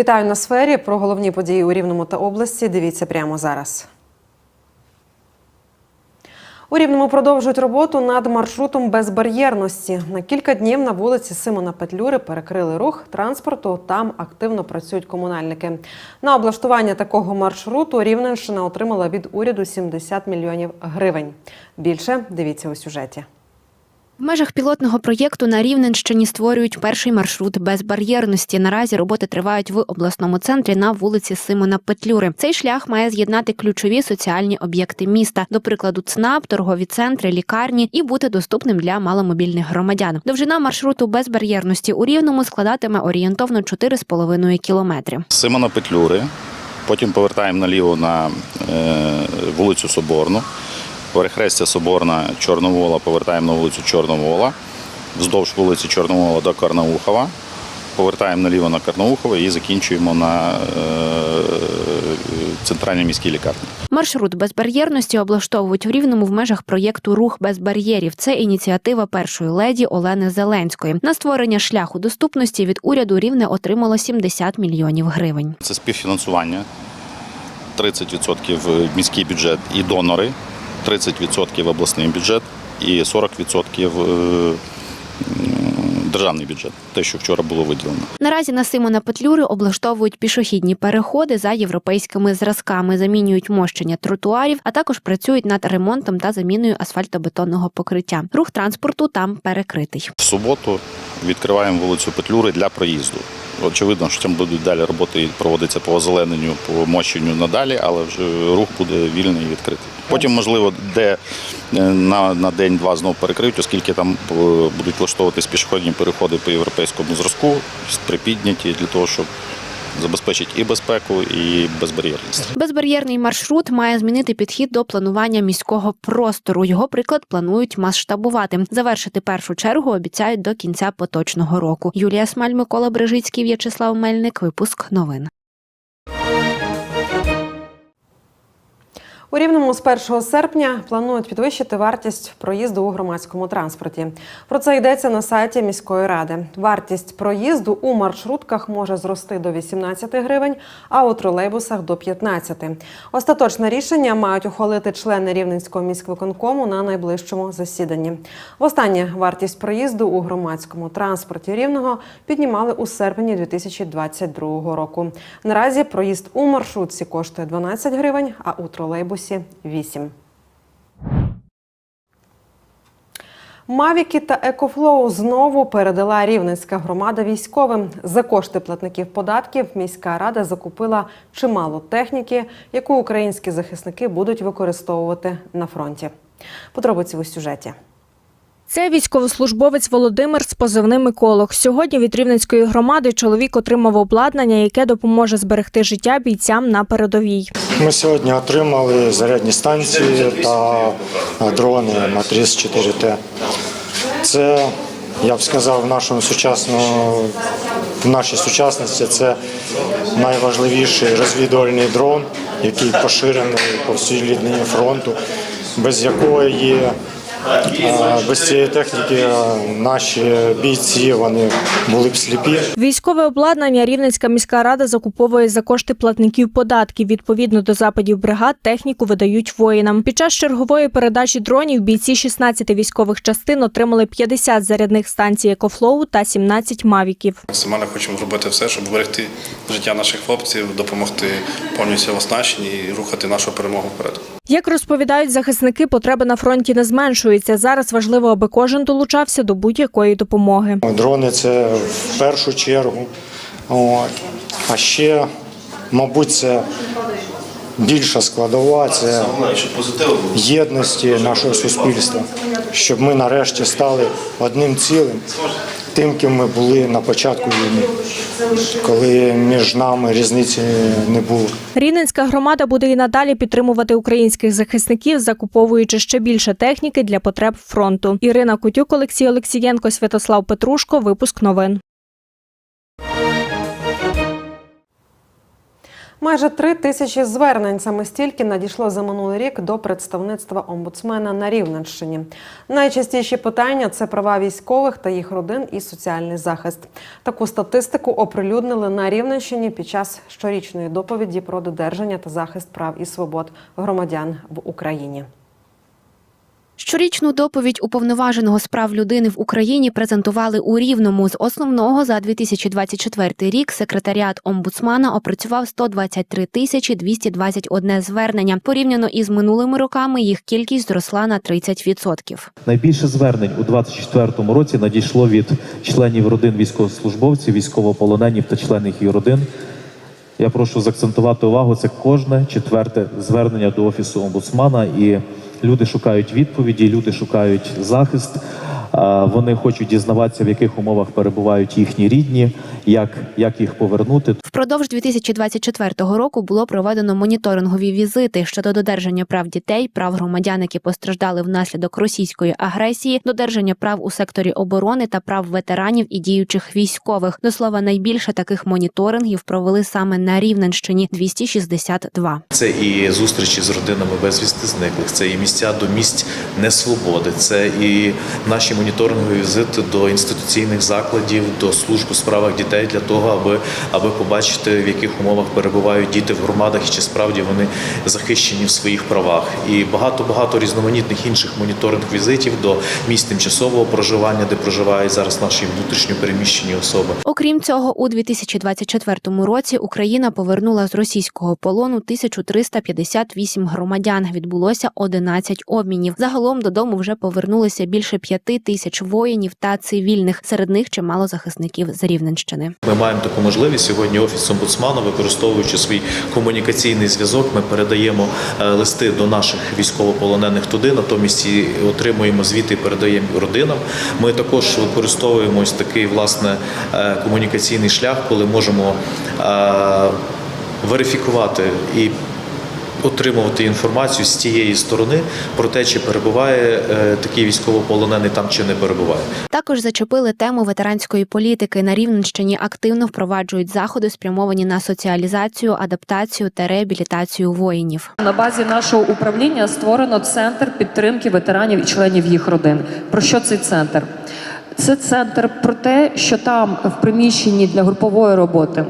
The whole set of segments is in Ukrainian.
Вітаю на сфері. Про головні події у Рівному та області. Дивіться прямо зараз. У Рівному продовжують роботу над маршрутом безбар'єрності. На кілька днів на вулиці Симона Петлюри перекрили рух транспорту. Там активно працюють комунальники. На облаштування такого маршруту Рівненщина отримала від уряду 70 мільйонів гривень. Більше дивіться у сюжеті. В межах пілотного проєкту на Рівненщині створюють перший маршрут безбар'єрності. Наразі роботи тривають в обласному центрі на вулиці Симона Петлюри. Цей шлях має з'єднати ключові соціальні об'єкти міста, до прикладу, ЦНАП, торгові центри, лікарні і бути доступним для маломобільних громадян. Довжина маршруту безбар'єрності у Рівному складатиме орієнтовно 4,5 кілометри. Симона Петлюри, потім повертаємо наліво на е, вулицю Соборну, перехрестя Соборна Чорновола, повертаємо на вулицю Чорновола, вздовж вулиці Чорновола до Карнаухова, повертаємо наліво на Карнаухова і закінчуємо на е, центральній міській лікарні. Маршрут безбар'єрності облаштовують в Рівному в межах проєкту Рух без бар'єрів. Це ініціатива першої леді Олени Зеленської. На створення шляху доступності від уряду Рівне отримало 70 мільйонів гривень. Це співфінансування, 30% міський бюджет і донори, 30% обласний бюджет і 40% е, державний бюджет, те, що вчора було виділено. Наразі на Симона Петлюри облаштовують пішохідні переходи за європейськими зразками, замінюють мощення тротуарів, а також працюють над ремонтом та заміною асфальтобетонного покриття. Рух транспорту там перекритий. В суботу відкриваємо вулицю Петлюри для проїзду. Очевидно, що там будуть далі роботи проводитися по озелененню, по мощенню надалі, але вже рух буде вільний і відкритий. Потім, можливо, де е, на, на день-два знову перекриють, оскільки там е, будуть влаштовуватись пішохідні переходи по європейському зразку, припідняті для того, щоб забезпечити і безпеку, і безбар'єрність. Безбар'єрний маршрут має змінити підхід до планування міського простору. Його приклад планують масштабувати. Завершити першу чергу обіцяють до кінця поточного року. Юлія Смаль, Микола Брижицький, В'ячеслав Мельник. Випуск новин. У Рівному з 1 серпня планують підвищити вартість проїзду у громадському транспорті. Про це йдеться на сайті міської ради. Вартість проїзду у маршрутках може зрости до 18 гривень, а у тролейбусах до 15. Остаточне рішення мають ухвалити члени Рівненського міськвиконкому на найближчому засіданні. Востаннє вартість проїзду у громадському транспорті рівного піднімали у серпні 2022 року. Наразі проїзд у маршрутці коштує 12 гривень, а у тролейбусі 8. Мавіки та Екофлоу знову передала рівненська громада військовим. За кошти платників податків міська рада закупила чимало техніки, яку українські захисники будуть використовувати на фронті. Подробиці у сюжеті. Це військовослужбовець Володимир з позивним «Еколог». Сьогодні від Рівненської громади чоловік отримав обладнання, яке допоможе зберегти життя бійцям на передовій. Ми сьогодні отримали зарядні станції та дрони Матріс 4Т. Це, я б сказав, в нашому сучасному в нашій сучасності це найважливіший розвідувальний дрон, який поширений по всій лінії фронту, без якої без цієї техніки наші бійці вони були б сліпі. Військове обладнання Рівненська міська рада закуповує за кошти платників податків. Відповідно до западів бригад, техніку видають воїнам. Під час чергової передачі дронів бійці 16 військових частин отримали 50 зарядних станцій «Екофлоу» та 17 мавіків. Максимально хочемо зробити все, щоб берегти життя наших хлопців, допомогти повністю в оснащенні і рухати нашу перемогу вперед. Як розповідають захисники, потреби на фронті не зменшуються. Зараз важливо, аби кожен долучався до будь-якої допомоги. Дрони це в першу чергу. А ще, мабуть, це більша складова це єдності нашого суспільства, щоб ми нарешті стали одним цілим, тим, ким ми були на початку війни, коли між нами різниці не було. Рівненська громада буде і надалі підтримувати українських захисників, закуповуючи ще більше техніки для потреб фронту. Ірина Кутюк, Олексій Олексієнко, Святослав Петрушко. Випуск новин. Майже три тисячі звернень саме стільки надійшло за минулий рік до представництва омбудсмена на Рівненщині. Найчастіші питання це права військових та їх родин і соціальний захист. Таку статистику оприлюднили на Рівненщині під час щорічної доповіді про додержання та захист прав і свобод громадян в Україні. Щорічну доповідь уповноваженого з прав людини в Україні презентували у Рівному. З основного за 2024 рік секретаріат омбудсмана опрацював 123 тисячі 221 звернення. Порівняно із минулими роками їх кількість зросла на 30%. Найбільше звернень у 2024 році надійшло від членів родин військовослужбовців, військовополоненів та членів їх родин. Я прошу заакцентувати увагу. Це кожне четверте звернення до офісу омбудсмана, і люди шукають відповіді, люди шукають захист. Вони хочуть дізнаватися, в яких умовах перебувають їхні рідні, як, як їх повернути. Впродовж 2024 року було проведено моніторингові візити щодо додержання прав дітей, прав громадян, які постраждали внаслідок російської агресії, додержання прав у секторі оборони та прав ветеранів і діючих військових. До слова, найбільше таких моніторингів провели саме на Рівненщині 262. Це і зустрічі з родинами безвісти зниклих, це і місця до місць несвободи, це і наші моніторингові візити до інституційних закладів, до служб у справах дітей для того, аби, аби побачити, в яких умовах перебувають діти в громадах і чи справді вони захищені в своїх правах. І багато багато різноманітних інших моніторинг візитів до місць тимчасового проживання, де проживають зараз наші внутрішньо переміщені особи. Окрім цього, у 2024 році Україна повернула з російського полону 1358 громадян. Відбулося 11 обмінів. Загалом додому вже повернулися більше п'яти тисяч воїнів та цивільних. Серед них чимало захисників з Рівненщини. Ми маємо таку можливість сьогодні. Офіс омбудсмана, використовуючи свій комунікаційний зв'язок, ми передаємо е, листи до наших військовополонених туди. Натомість отримуємо звіти і передаємо родинам. Ми також використовуємо ось такий власне е, комунікаційний шлях, коли можемо е, верифікувати і. Отримувати інформацію з тієї сторони про те, чи перебуває е, такий військовополонений там, чи не перебуває. Також зачепили тему ветеранської політики. На Рівненщині активно впроваджують заходи, спрямовані на соціалізацію, адаптацію та реабілітацію воїнів. На базі нашого управління створено центр підтримки ветеранів і членів їх родин. Про що цей центр? Це центр про те, що там в приміщенні для групової роботи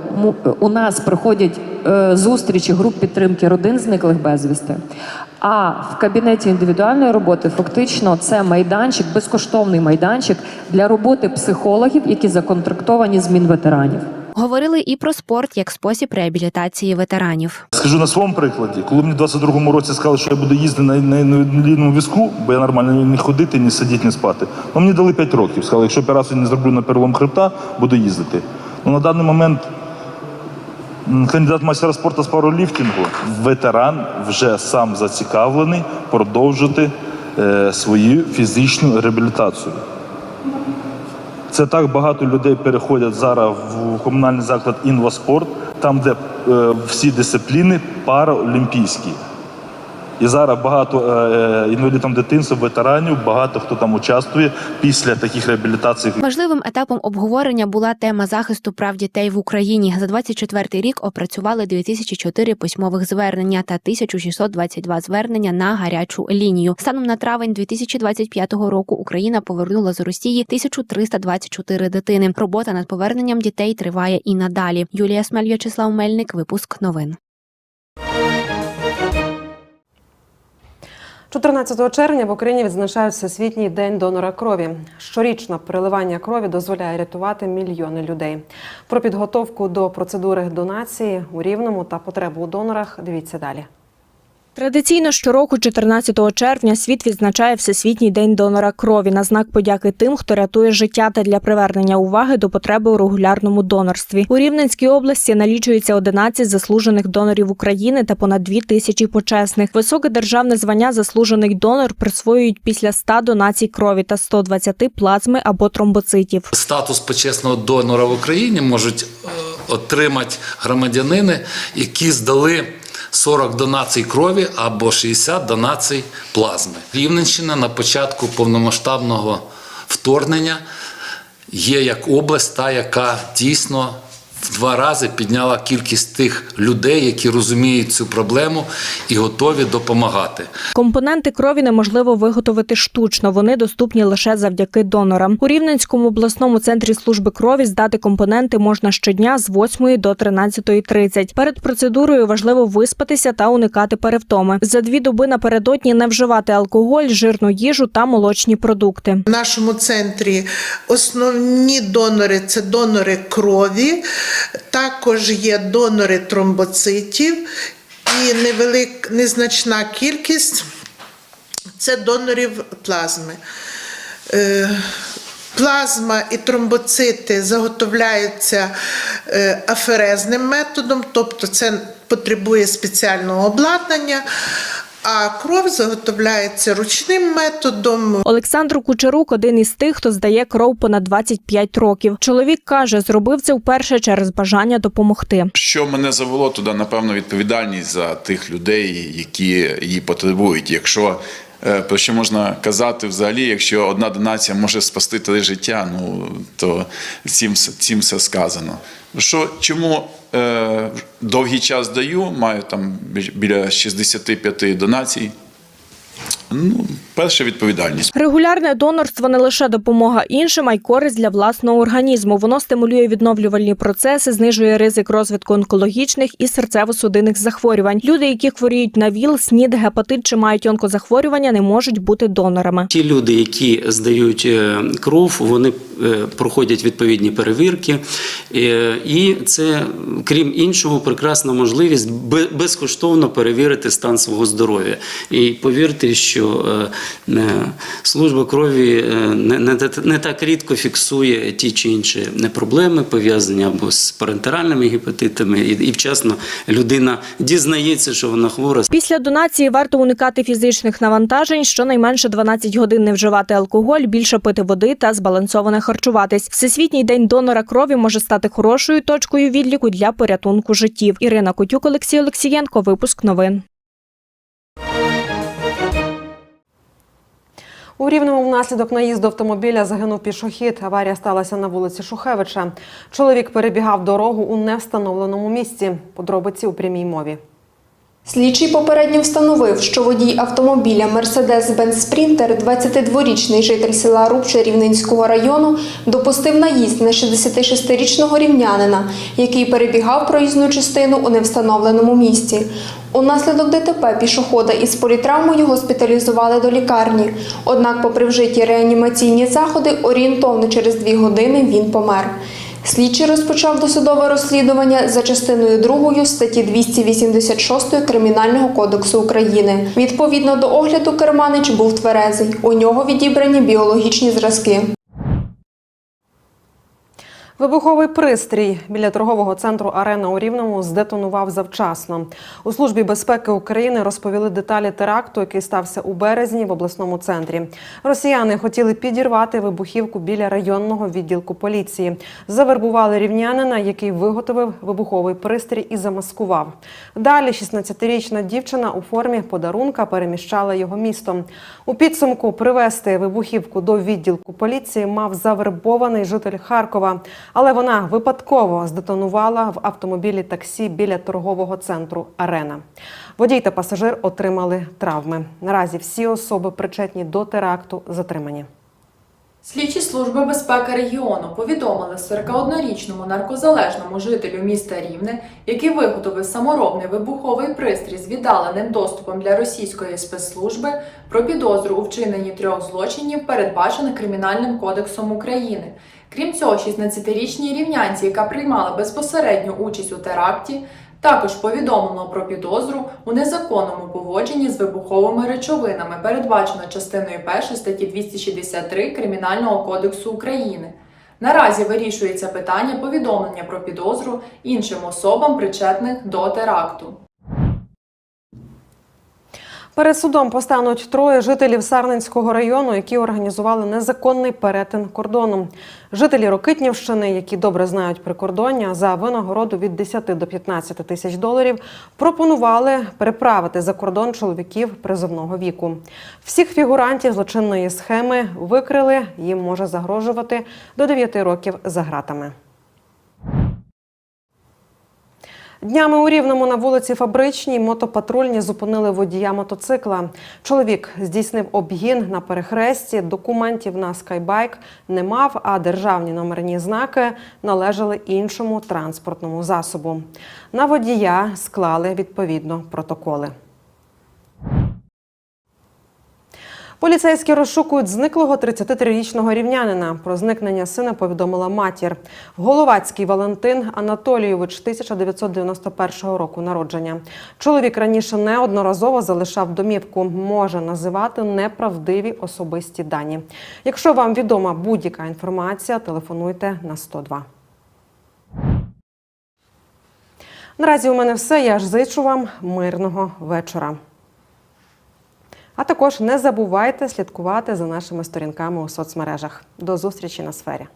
у нас проходять е, зустрічі груп підтримки родин зниклих безвісти. А в кабінеті індивідуальної роботи фактично це майданчик, безкоштовний майданчик для роботи психологів, які законтрактовані з Мінветеранів. Говорили і про спорт як спосіб реабілітації ветеранів. Скажу на своєму прикладі, коли мені в 22-му році сказали, що я буду їздити на, інвалідному візку, бо я нормально не ходити, ні сидіти, ні спати. Ну, мені дали 5 років. Сказали, якщо операцію не зроблю на перелом хребта, буду їздити. Ну, на даний момент кандидат майстера спорту з пауерліфтингу, ветеран вже сам зацікавлений продовжити е, свою фізичну реабілітацію. Це так багато людей переходять зараз в комунальний заклад інваспорт, там, де е, всі дисципліни параолімпійські. І зараз багато е, е, інвалідам дитинства, ветеранів, багато хто там участвує після таких реабілітацій. Важливим етапом обговорення була тема захисту прав дітей в Україні. За 24 рік опрацювали 2004 письмових звернення та 1622 звернення на гарячу лінію. Станом на травень 2025 року Україна повернула з Росії 1324 дитини. Робота над поверненням дітей триває і надалі. Юлія Смель, В'ячеслав Мельник. Випуск новин. 14 червня в Україні відзначають Всесвітній день донора крові. Щорічно переливання крові дозволяє рятувати мільйони людей. Про підготовку до процедури донації у рівному та потребу у донорах дивіться далі. Традиційно щороку, 14 червня, світ відзначає Всесвітній день донора крові на знак подяки тим, хто рятує життя та для привернення уваги до потреби у регулярному донорстві. У Рівненській області налічується 11 заслужених донорів України та понад 2 тисячі почесних. Високе державне звання заслужений донор присвоюють після 100 донацій крові та 120 плазми або тромбоцитів. Статус почесного донора в Україні можуть е, отримати громадянини, які здали 40 донацій крові або 60 донацій плазми. Рівненщина на початку повномасштабного вторгнення є як область, та яка дійсно в два рази підняла кількість тих людей, які розуміють цю проблему і готові допомагати. Компоненти крові неможливо виготовити штучно. Вони доступні лише завдяки донорам. У Рівненському обласному центрі служби крові здати компоненти можна щодня з 8 до 13.30. Перед процедурою важливо виспатися та уникати перевтоми. За дві доби напередодні не вживати алкоголь, жирну їжу та молочні продукти. В нашому центрі основні донори це донори крові, також є донори тромбоцитів і невелик, незначна кількість це донорів плазми. Е, Плазма і тромбоцити заготовляються е, аферезним методом, тобто це потребує спеціального обладнання, а кров заготовляється ручним методом. Олександр Кучерук один із тих, хто здає кров понад 25 років. Чоловік каже, зробив це вперше через бажання допомогти. Що мене завело туди, напевно, відповідальність за тих людей, які її потребують. Якщо про що можна казати взагалі, якщо одна донація може спасти три життя, ну то цим, цим все сказано. Що чому е, довгий час даю, маю там біля 65 донацій. Ну, перша відповідальність. Регулярне донорство не лише допомога іншим, а й користь для власного організму. Воно стимулює відновлювальні процеси, знижує ризик розвитку онкологічних і серцево-судинних захворювань. Люди, які хворіють на ВІЛ, СНІД, гепатит чи мають онкозахворювання, не можуть бути донорами. Ті люди, які здають е, кров, вони е, проходять відповідні перевірки, Е, і це, крім іншого, прекрасна можливість бе- безкоштовно перевірити стан свого здоров'я. І повірте, що е, е, служба крові е, не, так рідко фіксує ті чи інші проблеми, пов'язані або з парентеральними гепатитами, і, вчасно людина дізнається, що вона хвора. Після донації варто уникати фізичних навантажень, щонайменше 12 годин не вживати алкоголь, більше пити води та збалансовано харчуватись. Всесвітній день донора крові може стати хорошою точкою відліку для порятунку життів. Ірина Котюк, Олексій Олексієнко. Випуск новин. У Рівному внаслідок наїзду автомобіля загинув пішохід. Аварія сталася на вулиці Шухевича. Чоловік перебігав дорогу у невстановленому місці. Подробиці у прямій мові. Слідчий попередньо встановив, що водій автомобіля Mercedes-Benz Sprinter, 22-річний житель села Рубче Рівненського району, допустив наїзд на 66-річного рівнянина, який перебігав проїзну частину у невстановленому місці. Унаслідок ДТП пішохода із політравмою госпіталізували до лікарні. Однак, попри вжиті реанімаційні заходи, орієнтовно через дві години він помер. Слідчий розпочав досудове розслідування за частиною 2 статті 286 Кримінального кодексу України. Відповідно до огляду керманич був тверезий. У нього відібрані біологічні зразки. Вибуховий пристрій біля торгового центру Арена у Рівному здетонував завчасно. У службі безпеки України розповіли деталі теракту, який стався у березні в обласному центрі. Росіяни хотіли підірвати вибухівку біля районного відділку поліції. Завербували рівнянина, який виготовив вибуховий пристрій і замаскував. Далі 16-річна дівчина у формі подарунка переміщала його містом. У підсумку привезти вибухівку до відділку поліції мав завербований житель Харкова, але вона випадково здетонувала в автомобілі таксі біля торгового центру Арена. Водій та пасажир отримали травми. Наразі всі особи, причетні до теракту, затримані. Слідчі служби безпеки регіону повідомили 41-річному наркозалежному жителю міста Рівне, який виготовив саморобний вибуховий пристрій з віддаленим доступом для російської спецслужби, про підозру у вчиненні трьох злочинів, передбачених Кримінальним кодексом України. Крім цього, 16-річній рівнянці, яка приймала безпосередню участь у теракті, також повідомлено про підозру у незаконному поводженні з вибуховими речовинами, передбачено частиною 1 статті 263 Кримінального кодексу України. Наразі вирішується питання повідомлення про підозру іншим особам, причетних до теракту. Перед судом постануть троє жителів Сарненського району, які організували незаконний перетин кордону. Жителі Рокитнівщини, які добре знають прикордоння, за винагороду від 10 до 15 тисяч доларів пропонували переправити за кордон чоловіків призовного віку. Всіх фігурантів злочинної схеми викрили. Їм може загрожувати до 9 років за гратами. Днями у Рівному на вулиці Фабричній мотопатрульні зупинили водія мотоцикла. Чоловік здійснив обгін на перехресті. Документів на скайбайк не мав, а державні номерні знаки належали іншому транспортному засобу. На водія склали відповідно протоколи. Поліцейські розшукують зниклого 33-річного рівнянина. Про зникнення сина повідомила матір. Головацький Валентин Анатолійович 1991 року народження. Чоловік раніше неодноразово залишав домівку. Може називати неправдиві особисті дані. Якщо вам відома будь-яка інформація, телефонуйте на 102. Наразі у мене все. Я ж зичу вам мирного вечора. А також не забувайте слідкувати за нашими сторінками у соцмережах. До зустрічі на сфері.